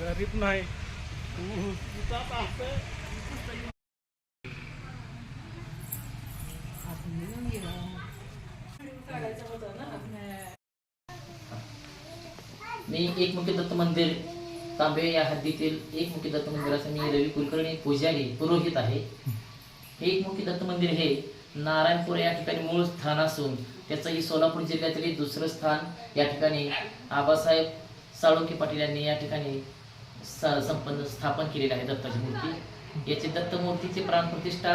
गरीब नाही. मी एकमुखी दत्त मंदिर तांबे या हद्दीतील एकमुखी दत्त मंदिराचा मी रवी कुलकर्णी पुजारी पुरोहित आहे. एकमुखी दत्त मंदिर हे नारायणपूर या ठिकाणी मूळ स्थान असून त्याचंही सोलापूर जिल्ह्यातील दुसरं स्थान या ठिकाणी आबासाहेब साळुंके पाटील यांनी या ठिकाणी संपन्न स्थापन केलेलं आहे दत्ताची मूर्ती. याची दत्तमूर्तीची प्राणप्रतिष्ठा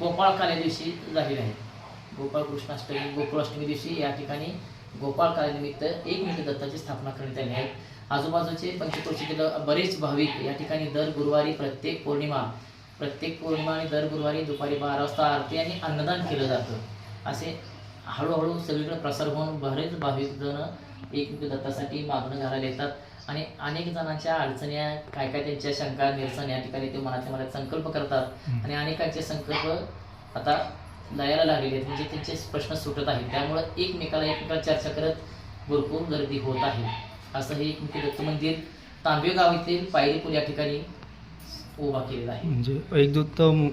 गोपाळकाल्या दिवशी झालेली आहे. गोपाळ कृष्णाष्टमी गोकुळाष्टमी दिवशी या ठिकाणी गोपाळकाल्यानिमित्त एक मिनिट दत्ताची स्थापना करण्यात आली आहे. आजूबाजूचे पंचक्रोशीतील बरेच भाविक या ठिकाणी दर गुरुवारी प्रत्येक पौर्णिमा प्रत्येक पौर्णिमा आणि दर गुरुवारी दुपारी बारा वाजता आरती आणि अन्नदान केलं जातं. असे हळूहळू सगळीकडे प्रसार होऊन बरेच भाविक जण एकमेक दत्तासाठी मागणं घालायला येतात. आणि अनेक जणांच्या अडचणी काय काय त्यांच्या शंका निरसन या ठिकाणी ते मनातल्या मनात संकल्प करतात. आणि अनेकांचे संकल्प आता लयाला लागलेले आहेत. म्हणजे त्यांचे प्रश्न सुटत आहेत. त्यामुळं एकमेकाला एकमेकाला चर्चा करत भरपूर गर्दी होत आहे. असं हे एकमेक दत्त मंदिर तांबे गाव येथील पायरी पूल या ठिकाणी उभा केलेला आहे. म्हणजे एक दत्त मु-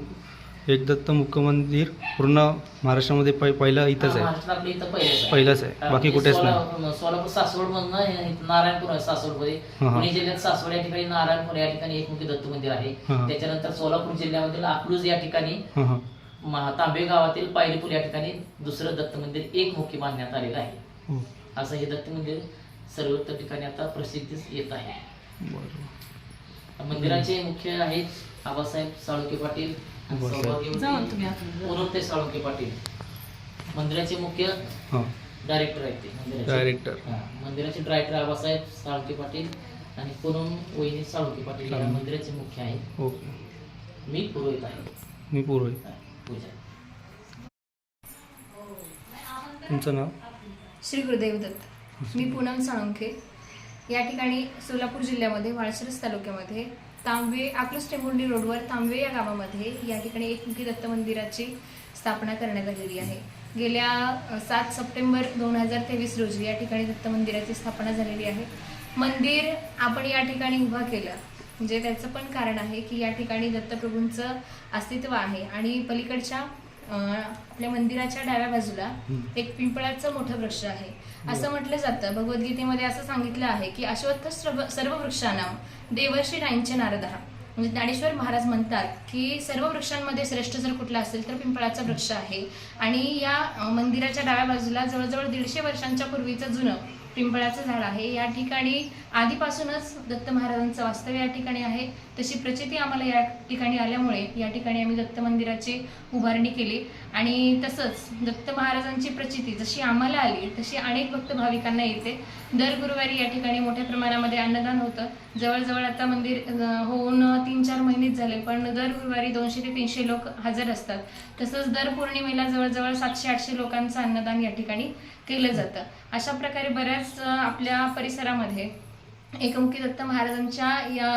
एक दत्त मुख्य मंदिर पूर्ण महाराष्ट्रामध्ये पहि- पहिलं इथंच आहे. महाराष्ट्रात आपलं इथं पहिलंच आहे. पहिलंच आहे. बाकी म्हणजे कुठेच नाही. सोला- सोलापूर सासवड मधनं नारायणपूर आहे सासवडमध्ये. हा, हा. पुणे जिल्ह्यात सासवड या ठिकाणी नारायणपूर या ठिकाणी एकमुखी दत्त मंदिर आहे. हा, हा. त्याच्यानंतर सोलापूर जिल्ह्यामधील अकलूज या ठिकाणी हां हां. म- तांबे गावातील पायरीपूल या ठिकाणी दुसरं दत्त मंदिर एकमुखी बांधण्यात आलेलं आहे. हो. असं हे दत्त मंदिर सर्वत्र ठिकाणी आता प्रसिद्धीस येत आहे. बरोबर मंदिराचे मुख्य आहेत आबासाहेब साळुंके पाटील पूनमते साळुंके पाटील. मंदिराचे मुख्य हां. डायरेक्टर आहेत ते मंदिराचे. डायरेक्टर मंदिराचे डायरेक्टर आबासाहेब साळुंके पाटील आणि पूनम वहिनी साळुंके पाटील या. मंदिराचे मुख्य आहेत. ओके. मी पुरोहित आहे. मी पुरोहित. हा, पूजा. तुमचं नाव? श्री गुरुदेव दत्त. मी पूनम साळुंखे या ठिकाणी सोलापूर जिल्ह्यामध्ये वाळशिरस तालुक्यामध्ये तांबे आकलूस टेंभुर्णी रोडवर तांबे या गावामध्ये या ठिकाणी एकमुखी दत्त मंदिराची स्थापना करण्यात आलेली आहे. गेल्या सात सप्टेंबर दोन हजार तेवीस रोजी या ठिकाणी दत्त मंदिराची स्थापना झालेली आहे. मंदिर आपण या ठिकाणी उभा केलं म्हणजे त्याचं पण कारण आहे की या ठिकाणी दत्तप्रभूंचं अस्तित्व आहे आणि पलीकडच्या आपल्या मंदिराच्या डाव्या बाजूला एक पिंपळाचं मोठं वृक्ष आहे. असं म्हटलं जातं. भगवद्गीतेमध्ये असं सांगितलं आहे की अश्वत्थ सर्व वृक्षांना देवर्षी राईंचे नारद म्हणजे ज्ञानेश्वर महाराज म्हणतात की सर्व वृक्षांमध्ये श्रेष्ठ जर कुठला असेल तर पिंपळाचा वृक्ष आहे. आणि या मंदिराच्या डाव्या बाजूला जवळजवळ दीडशे वर्षांच्या पूर्वीचं जुनं पिंपळाचं झाड आहे. या ठिकाणी आधीपासूनच दत्त महाराजांचं वास्तव्य या ठिकाणी आहे. तशी प्रचिती आम्हाला या ठिकाणी आल्यामुळे या ठिकाणी आम्ही दत्त मंदिराची उभारणी केली. आणि तसंच दत्त महाराजांची प्रचिती जशी आम्हाला आली तशी अनेक भक्त भाविकांना येते. दर गुरुवारी या ठिकाणी मोठ्या प्रमाणामध्ये अन्नदान होतं. जवळजवळ आता मंदिर होऊन तीन चार महिनेच झाले पण दर गुरुवारी दोनशे ते तीनशे लोक हजर असतात. तसंच दर पौर्णिमेला जवळजवळ सातशे आठशे लोकांचं अन्नदान या ठिकाणी केलं जातं. अशा प्रकारे बऱ्याच अं, आपल्या परिसरामध्ये एकमुखी दत्त महाराजांच्या या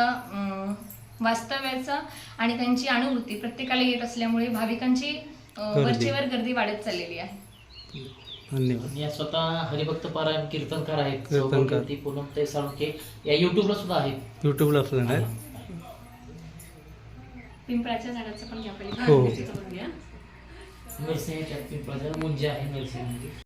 वास्तव्याचं आणि त्यांची अनुभूती प्रत्येकाला येत असल्यामुळे भाविकांची. वरचेवर गर्दी वाढत चाललेली आहे धन्यवाद या स्वतः हरिभक्त पारायण कीर्तनकार आहेत कीर्तनकार. सौभाग्यवती पूनमते साळुंके या युट्यूबला सुद्धा आहेत यूट्यूबला असं आहे पिंपळाच्या झाडाचं पण घ्या पहिले. हो. नरसिंह पिंपळाच्या मुंजी आहे नरसिंह